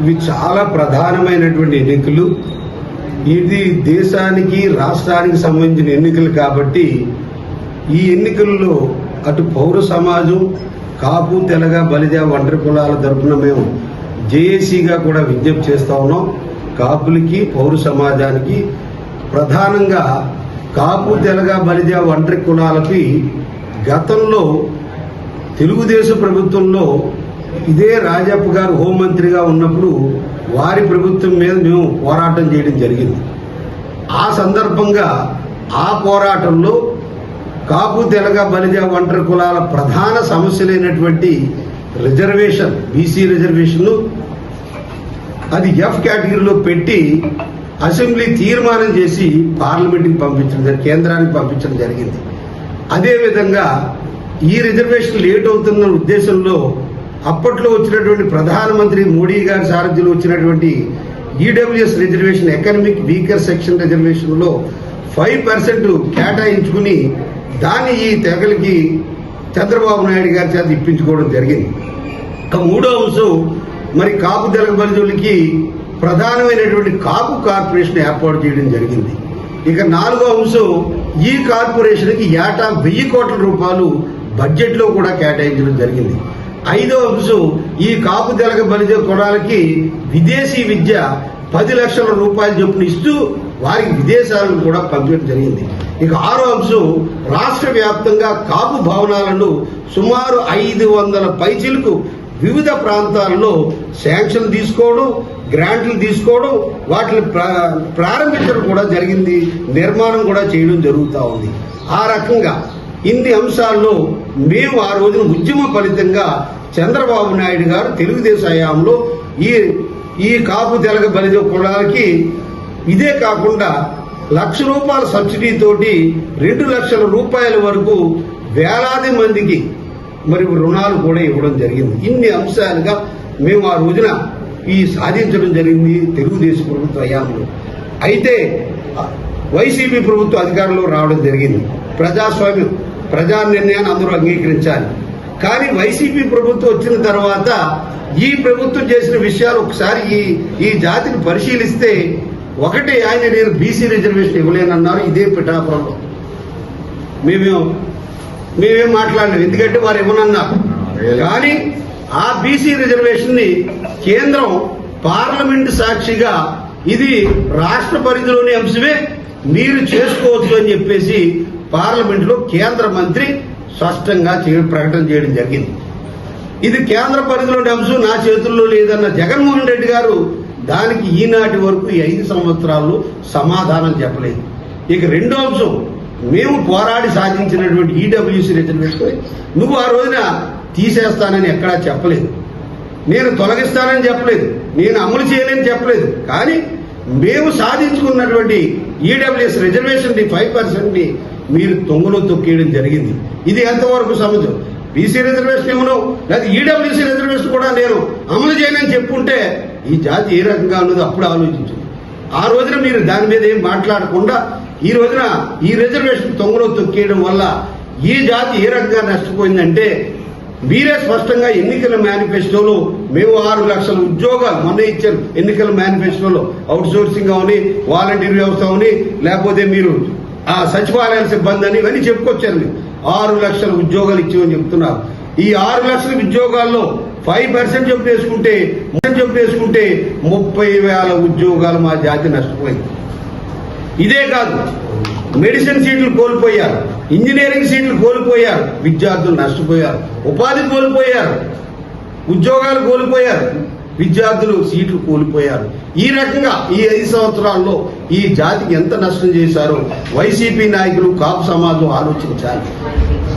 ఇవి చాలా ప్రధానమైనటువంటి ఎన్నికలు. ఇది దేశానికి రాష్ట్రానికి సంబంధించిన ఎన్నికలు కాబట్టి ఈ ఎన్నికల్లో అటు పౌర సమాజం కాపు తెలగ బలిజ ఒంటరి కులాల తరఫున మేము జేఏసీగా కూడా విజ్ఞప్తి చేస్తా ఉన్నాం. కాపులకి పౌర సమాజానికి ప్రధానంగా కాపు తెలగ బలిజ ఒంటరి కులాలకి గతంలో తెలుగుదేశం ప్రభుత్వంలో ఇదే రాజప్ప గారు హోంమంత్రిగా ఉన్నప్పుడు వారి ప్రభుత్వం మీద మేము పోరాటం చేయడం జరిగింది. ఆ సందర్భంగా ఆ పోరాటంలో కాపు తెలగ బలిజ ఒంటరి కులాల ప్రధాన సమస్యలైనటువంటి రిజర్వేషన్ బీసీ రిజర్వేషన్ అది ఎఫ్ కేటగిరీలో పెట్టి అసెంబ్లీ తీర్మానం చేసి పార్లమెంట్కి పంపించడం కేంద్రానికి పంపించడం జరిగింది. అదేవిధంగా ఈ రిజర్వేషన్ లేట్ అవుతున్న ఉద్దేశంలో అప్పట్లో వచ్చినటువంటి ప్రధానమంత్రి మోడీ గారి సారథ్యంలో వచ్చినటువంటి EWS reservation economic weaker section రిజర్వేషన్లో five percent కేటాయించుకుని దాన్ని ఈ తెగలకి చంద్రబాబు నాయుడు గారి చేత ఇప్పించుకోవడం జరిగింది. ఇక మూడో అంశం మరి కాపు తెలగ బలిజులకి ప్రధానమైనటువంటి కాపు కార్పొరేషన్ ఏర్పాటు చేయడం జరిగింది. ఇక నాలుగో అంశం ఈ కార్పొరేషన్కి ఏటా వెయ్యి కోట్ల రూపాయలు బడ్జెట్లో కూడా కేటాయించడం జరిగింది. ఐదో అంశం ఈ కాపు తెలక బలిజ కులాలకి విదేశీ విద్య పది లక్షల రూపాయలు చొప్పున ఇస్తూ వారికి విదేశాలను కూడా పంపించడం జరిగింది. ఇక ఆరో అంశం రాష్ట్ర వ్యాప్తంగా కాపు భవనాలను సుమారు ఐదు వందల పైచీలకు వివిధ ప్రాంతాల్లో శాంక్షన్ తీసుకోవడం గ్రాంట్లు తీసుకోవడం వాటిని ప్రా- ప్రారంభించడం కూడా జరిగింది. నిర్మాణం కూడా చేయడం జరుగుతూ ఉంది. ఆ రకంగా ఇన్ని అంశాల్లో మేము ఆ రోజున ఉద్యమ ఫలితంగా చంద్రబాబు నాయుడు గారు తెలుగుదేశం హయాంలో ఈ ఈ కాపు తెలగ బలిజ కులాలకి ఇదే కాకుండా లక్ష రూపాయల సబ్సిడీతోటి రెండు లక్షల రూపాయల వరకు వేలాది మందికి మరి రుణాలు కూడా ఇవ్వడం జరిగింది. ఇన్ని అంశాలుగా మేము ఆ రోజున ఈ సాధించడం జరిగింది తెలుగుదేశం ప్రభుత్వ హయాంలో. అయితే వైసీపీ ప్రభుత్వం అధికారంలో రావడం జరిగింది. ప్రజాస్వామ్యం ప్రజా నిర్ణయాన్ని అందరూ అంగీకరించాలి. కానీ వైసీపీ ప్రభుత్వం వచ్చిన తర్వాత ఈ ప్రభుత్వం చేసిన విషయాలు ఒకసారి ఈ ఈ జాతిని పరిశీలిస్తే ఒకటి ఆయన నేను బీసీ రిజర్వేషన్ ఇవ్వలేనన్నారు ఇదే పిఠాపురంలో మేమేం మేమేం మాట్లాడలేము ఎందుకంటే వారు ఇవ్వనన్నారు. కానీ ఆ బీసీ రిజర్వేషన్ని కేంద్రం పార్లమెంటు సాక్షిగా ఇది రాష్ట్ర పరిధిలోని అంశమే. మీరు చేసుకోవచ్చు అని చెప్పేసి పార్లమెంట్లో కేంద్ర మంత్రి స్పష్టంగా చే- ప్రకటన చేయడం జరిగింది. ఇది కేంద్ర పరిధిలోని అంశం నా చేతుల్లో లేదన్న జగన్మోహన్ రెడ్డి గారు దానికి ఈనాటి వరకు ఈ ఐదు సంవత్సరాల్లో సమాధానం చెప్పలేదు. ఇక రెండో అంశం మేము పోరాడి సాధించినటువంటి ఈడబ్ల్యూసీ రిజర్వేషన్ నువ్వు ఆ రోజున తీసేస్తానని ఎక్కడా చెప్పలేదు. నేను తొలగిస్తానని చెప్పలేదు. నేను అమలు చేయలేని చెప్పలేదు. కానీ మేము సాధించుకున్నటువంటి ఈడబ్ల్యూఎస్ రిజర్వేషన్ని ఫైవ్ పర్సెంట్ని మీరు తొంగలో తొక్కేయడం జరిగింది. ఇది ఎంతవరకు సముద్రం బీసీ రిజర్వేషన్ ఇవ్వను లేదా ఈడబ్ల్యూసీ రిజర్వేషన్ కూడా నేను అమలు చేయనని చెప్పుంటే ఈ జాతి ఏ రకంగా ఉన్నదో అప్పుడు ఆలోచించండి. ఆ రోజున మీరు దాని మీద ఏం మాట్లాడకుండా ఈ రోజున ఈ రిజర్వేషన్ తొంగలో తొక్కేయడం వల్ల ఈ జాతి ఏ రకంగా నష్టపోయిందంటే మీరే స్పష్టంగా ఎన్నికల మేనిఫెస్టోలో మేము ఆరు లక్షల ఉద్యోగాలు మొన్న ఇచ్చారు. ఎన్నికల మేనిఫెస్టోలో అవుట్ సోర్సింగ్ అవని వాలంటీర్ వ్యవస్థ అవని లేకపోతే మీరు ఆ సచివాలయాల సిబ్బంది అని ఇవన్నీ చెప్పుకొచ్చారు మీరు. ఆరు లక్షల ఉద్యోగాలు ఇచ్చామని చెప్తున్నారు. ఈ ఆరు లక్షల ఉద్యోగాల్లో ఫైవ్ పర్సెంట్ చెప్పు వేసుకుంటే చెప్పు వేసుకుంటే ముప్పై వేల ఉద్యోగాలు మా జాతి నష్టపోయింది. ఇదే కాదు మెడిసిన్ సీట్లు కోల్పోయారు ఇంజనీరింగ్ సీట్లు కోల్పోయారు విద్యార్థులు నష్టపోయారు ఉపాధి కోల్పోయారు. ఉద్యోగాలు కోల్పోయారు. విద్యార్థులు సీట్లు కోల్పోయారు. ఈ రకంగా ఈ ఐదు సంవత్సరాల్లో ఈ జాతికి ఎంత నష్టం చేశారో వైసీపీ నాయకులు కాపు సమాజం ఆలోచించాలి.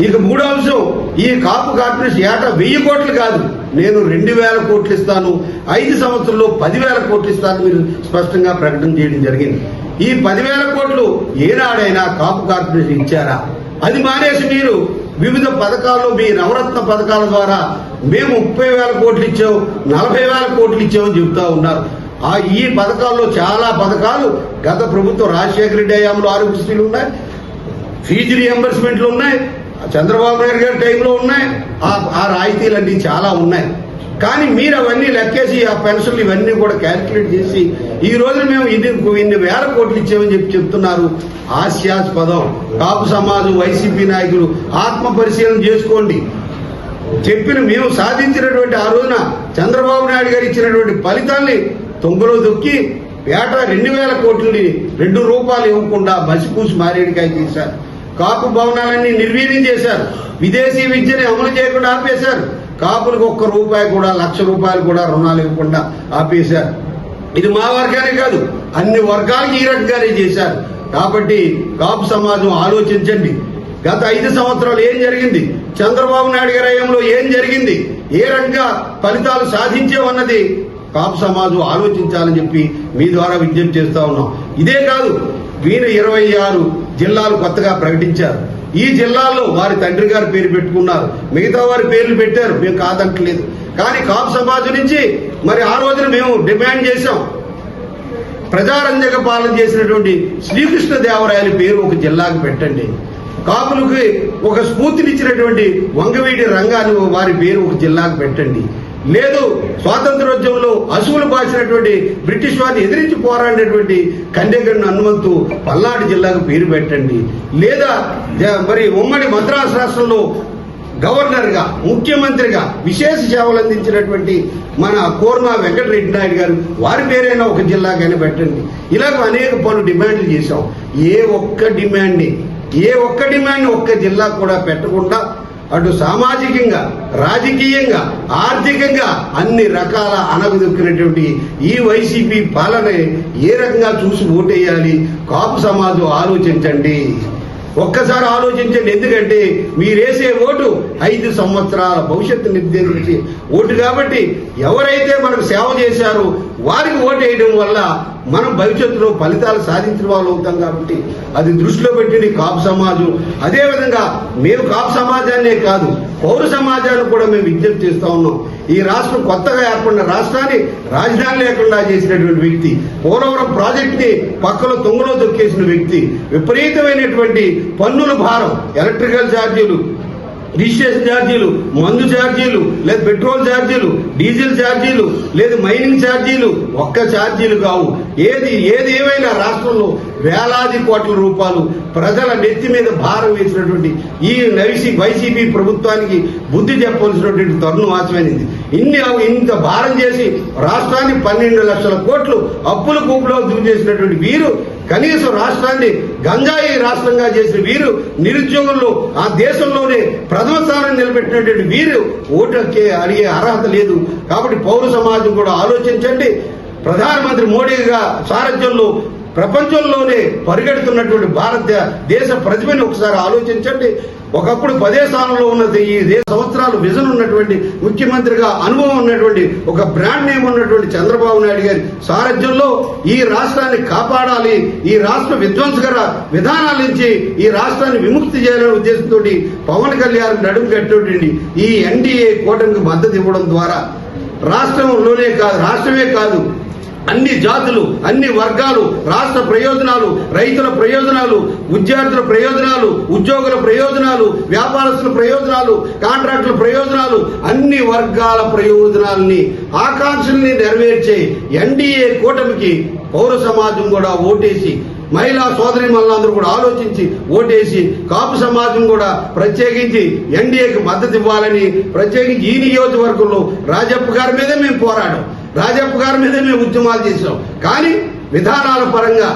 ఇక మూడో అంశం ఈ కాపు కార్పొరేషన్ ఏటా వెయ్యి కోట్లు కాదు నేను రెండు వేల కోట్లు ఇస్తాను ఐదు సంవత్సరంలో పదివేల కోట్లు ఇస్తాను మీరు స్పష్టంగా ప్రకటన చేయడం జరిగింది. ఈ పదివేల కోట్లు ఏనాడైనా కాపు కార్పొరేషన్ ఇచ్చారా? అది మానేసి మీరు వివిధ పథకాల్లో మీ నవరత్న పథకాల ద్వారా మేము ముప్పై వేల కోట్లు ఇచ్చాం నలభై వేల కోట్లు ఇచ్చామని చెబుతా ఉన్నారు. ఆ ఈ పథకాల్లో చాలా పథకాలు గత ప్రభుత్వం రాజశేఖర రెడ్డి హయాంలో ఆరోగ్యశ్రీలు ఉన్నాయి ఫీజు రియంబర్స్మెంట్లు ఉన్నాయి చంద్రబాబు నాయుడు గారి టైంలో ఉన్నాయి ఆ ఆ రాయితీలన్నీ చాలా ఉన్నాయి. కానీ మీరు అవన్నీ లెక్కేసి ఆ పెన్షన్లు ఇవన్నీ కూడా క్యాలిక్యులేట్ చేసి ఈ రోజు మేము ఇది ఇన్ని వేల కోట్లు ఇచ్చామని చెప్పి చెప్తున్నారు. హాస్యాస్పదం. కాపు సమాజం వైసీపీ నాయకులు ఆత్మ పరిశీలన చేసుకోండి. చెప్పిన మేము సాధించినటువంటి ఆ రోజున చంద్రబాబు నాయుడు గారు ఇచ్చినటువంటి ఫలితాన్ని తొంగలో దొక్కి వేట రెండు వేల కోట్లని రెండు రూపాయలు ఇవ్వకుండా బసిపూసి మారేడికాయ చేశారు కాపు భవనాలన్నీ నిర్వీర్యం చేశారు. విదేశీ విద్యని అమలు చేయకుండా ఆపేశారు. కాపులకు ఒక్క రూపాయి కూడా లక్ష రూపాయలు కూడా రుణాలు ఇవ్వకుండా ఆపేశారు. ఇది మా వర్గానే కాదు అన్ని వర్గాలకి ఈ రకంగానే చేశారు. కాబట్టి కాపు సమాజం ఆలోచించండి. గత ఐదు సంవత్సరాలు ఏం జరిగింది? చంద్రబాబు నాయుడు గారి హయాంలో ఏం జరిగింది? ఏ రకంగా ఫలితాలు సాధించేవన్నది కాపు సమాజం ఆలోచించాలని చెప్పి మీ ద్వారా విజ్ఞప్తి చేస్తా ఉన్నాం. ఇదే కాదు వీరు ఇరవై ఆరు జిల్లాలు కొత్తగా ప్రకటించారు. ఈ జిల్లాల్లో వారి తండ్రి గారి పేరు పెట్టుకున్నారు. మిగతా వారి పేర్లు పెట్టారు. మేము కాదంటలేదు. కానీ కాపు సమాజ్ నుంచి మరి ఆ రోజున మేము డిమాండ్ చేశాం. ప్రజారంజక పాలన చేసినటువంటి శ్రీకృష్ణ దేవరాయల పేరు ఒక జిల్లాకు పెట్టండి. కాపులకి ఒక స్ఫూర్తినిచ్చినటువంటి వంగవీటి రంగాన్ని వారి పేరు ఒక జిల్లాకు పెట్టండి. లేదు స్వాతంత్రోద్యమంలో అసువులు పాసినటువంటి బ్రిటిష్ వారిని ఎదిరించి పోరాడినటువంటి కండేగడ్డ హనుమంతు పల్నాడు జిల్లాకు పేరు పెట్టండి. లేదా మరి ఉమ్మడి మద్రాసు రాష్ట్రంలో గవర్నర్గా ముఖ్యమంత్రిగా విశేష సేవలు అందించినటువంటి మన కోర్మా వెంకటరెడ్డి నాయుడు గారు వారి పేరైనా ఒక జిల్లాకైనా పెట్టండి. ఇలాగ అనేక పలు డిమాండ్లు చేశాం. ఏ ఒక్క డిమాండ్ని ఏ ఒక్క డిమాండ్ని ఒక్క జిల్లా కూడా పెట్టకుండా అటు సామాజికంగా రాజకీయంగా ఆర్థికంగా అన్ని రకాల అనగదొక్కినటువంటి ఈ వైసీపీ పాలన ఏ రకంగా చూసి ఓటేయాలి? కాపు సమాజం ఆలోచించండి. ఒక్కసారి ఆలోచించండి. ఎందుకంటే మీరేసే ఓటు ఐదు సంవత్సరాల భవిష్యత్తు నిర్దేశించి ఓటు కాబట్టి ఎవరైతే మనకు సేవ చేశారో వారికి ఓటు వేయడం వల్ల మనం భవిష్యత్తులో ఫలితాలు సాధించిన వాళ్ళు అవుతాం కాబట్టి అది దృష్టిలో పెట్టింది కాపు సమాజం. అదేవిధంగా మేము కాపు సమాజాన్నే కాదు పౌర సమాజాన్ని కూడా మేము విజ్ఞప్తి చేస్తా ఉన్నాం. ఈ రాష్ట్రం కొత్తగా ఏర్పడిన రాష్ట్రాన్ని రాజధాని లేకుండా చేసినటువంటి వ్యక్తి పోలవరం ప్రాజెక్ట్ని పక్కలో తొంగలో దొక్కేసిన వ్యక్తి విపరీతమైనటువంటి పన్నుల భారం ఎలక్ట్రికల్ ఛార్జీలు రిజిస్ట్రేషన్ ఛార్జీలు మందు ఛార్జీలు లేదా పెట్రోల్ ఛార్జీలు డీజిల్ ఛార్జీలు లేదా మైనింగ్ ఛార్జీలు ఒక్క ఛార్జీలు కావు. ఏది ఏది ఏమైనా రాష్ట్రంలో వేలాది కోట్ల రూపాయలు ప్రజల నెత్తి మీద భారం వేసినటువంటి ఈ నైసీ వైసీపీ ప్రభుత్వానికి బుద్ధి చెప్పవలసినటువంటి తరుణం ఆశమైనది ఇన్ని ఇంత భారం చేసి రాష్ట్రాన్ని పన్నెండు లక్షల కోట్లు అప్పుల కూపులో దిగు చేసినటువంటి వీరు కనీసం రాష్ట్రాన్ని గంజాయి రాష్ట్రంగా చేసిన వీరు నిరుద్యోగుల్లో ఆ దేశంలోనే ప్రథమ స్థానం నిలబెట్టినటువంటి వీరు ఓటుకే అడిగే అర్హత లేదు. కాబట్టి పౌర సమాజం కూడా ఆలోచించండి. ప్రధానమంత్రి మోడీగా సారథ్యంలో ప్రపంచంలోనే పరిగెడుతున్నటువంటి భారత దేశ ప్రతిభని ఒకసారి ఆలోచించండి. ఒకప్పుడు పదే స్థానంలో ఉన్నది ఈ దేశ సంవత్సరాలు విజన్ ఉన్నటువంటి ముఖ్యమంత్రిగా అనుభవం ఉన్నటువంటి ఒక బ్రాండ్ నేమ్ ఉన్నటువంటి చంద్రబాబు నాయుడు గారి సారథ్యంలో ఈ రాష్ట్రాన్ని కాపాడాలి ఈ రాష్ట్ర విధ్వంసకర విధానాల నుంచి ఈ రాష్ట్రాన్ని విముక్తి చేయాలనే ఉద్దేశంతో పవన్ కళ్యాణ్ నడుము కట్టేటువంటి ఈ ఎన్డీఏ కూటమికి మద్దతు ఇవ్వడం ద్వారా రాష్ట్రంలోనే కాదు రాష్ట్రమే కాదు అన్ని జాతులు అన్ని వర్గాలు రాష్ట్ర ప్రయోజనాలు రైతుల ప్రయోజనాలు విద్యార్థుల ప్రయోజనాలు ఉద్యోగుల ప్రయోజనాలు వ్యాపారస్తుల ప్రయోజనాలు కాంట్రాక్టుల ప్రయోజనాలు అన్ని వర్గాల ప్రయోజనాల్ని ఆకాంక్షల్ని నెరవేర్చే ఎన్డీఏ కూటమికి పౌర సమాజం కూడా ఓటేసి మహిళా సోదరి మనందరూ కూడా ఆలోచించి ఓటేసి కాపు సమాజం కూడా ప్రత్యేకించి ఎన్డీఏకి మద్దతు ఇవ్వాలని ప్రత్యేకించి ఈ నియోజకవర్గంలో రాజప్ప గారి మీదే మేము పోరాడాం. రాజప్ప గారి మీదే మేము ఉద్యమాలు చేసాం కానీ విధానాల పరంగా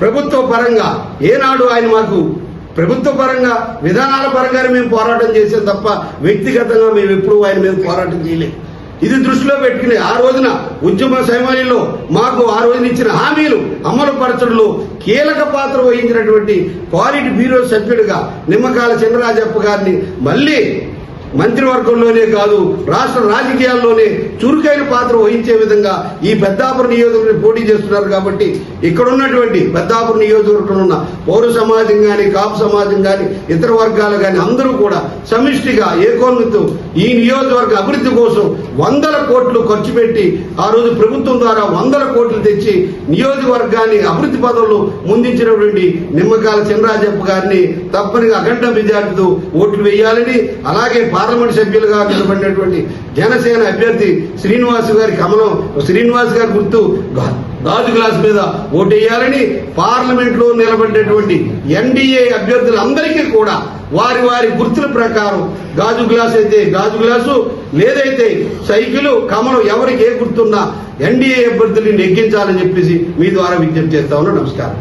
ప్రభుత్వ పరంగా ఏనాడు ఆయన మాకు ప్రభుత్వ పరంగా విధానాల పరంగానే మేము పోరాటం చేసాం తప్ప వ్యక్తిగతంగా మేము ఎప్పుడూ ఆయన మీద పోరాటం చేయలేదు. ఇది దృష్టిలో పెట్టుకుని ఆ రోజున ఉద్యమ సమయంలో మాకు ఆ రోజున ఇచ్చిన హామీలు అమలు పరచడంలో కీలక పాత్ర వహించినటువంటి క్వాలిటీ బ్యూరో సభ్యుడిగా నిమ్మకాల చంద్రరాజప్ప గారిని మళ్ళీ మంత్రివర్గంలోనే కాదు రాష్ట్ర రాజకీయాల్లోనే చురుకైన పాత్ర వహించే విధంగా ఈ పెద్దాపురం నియోజకవర్గం పోటీ చేస్తున్నారు కాబట్టి ఇక్కడ ఉన్నటువంటి పెద్దాపురం నియోజకవర్గంలో ఉన్న పౌర సమాజం కానీ కాపు సమాజం కానీ ఇతర వర్గాలు కానీ అందరూ కూడా సమిష్టిగా ఏకోన్మితం ఈ నియోజకవర్గ అభివృద్ధి కోసం వందల కోట్లు ఖర్చు పెట్టి ఆ రోజు ప్రభుత్వం ద్వారా వందల కోట్లు తెచ్చి నియోజకవర్గాన్ని అభివృద్ధి పదంలో ముందించినటువంటి నిమ్మకాల చినరాజప్ప గారిని తప్పనిగా అఖండ మెజార్టీతో ఓట్లు వేయాలని అలాగే పార్లమెంట్ సభ్యులుగా నిలబడినటువంటి జనసేన అభ్యర్థి శ్రీనివాస్ గారి కమలం శ్రీనివాస్ గారి గుర్తు గాజు గ్లాస్ మీద ఓటేయాలని పార్లమెంట్లో నిలబడినటువంటి ఎన్డీఏ అభ్యర్థులందరికీ కూడా వారి వారి గుర్తుల ప్రకారం గాజు గ్లాస్ అయితే గాజు గ్లాసు లేదైతే సైకిలు కమలం ఎవరికి ఏ గుర్తున్నా ఎన్డీఏ అభ్యర్థుల్ని నెగ్గించాలని చెప్పేసి మీ ద్వారా విజ్ఞప్తి చేస్తా ఉన్నా. నమస్కారం.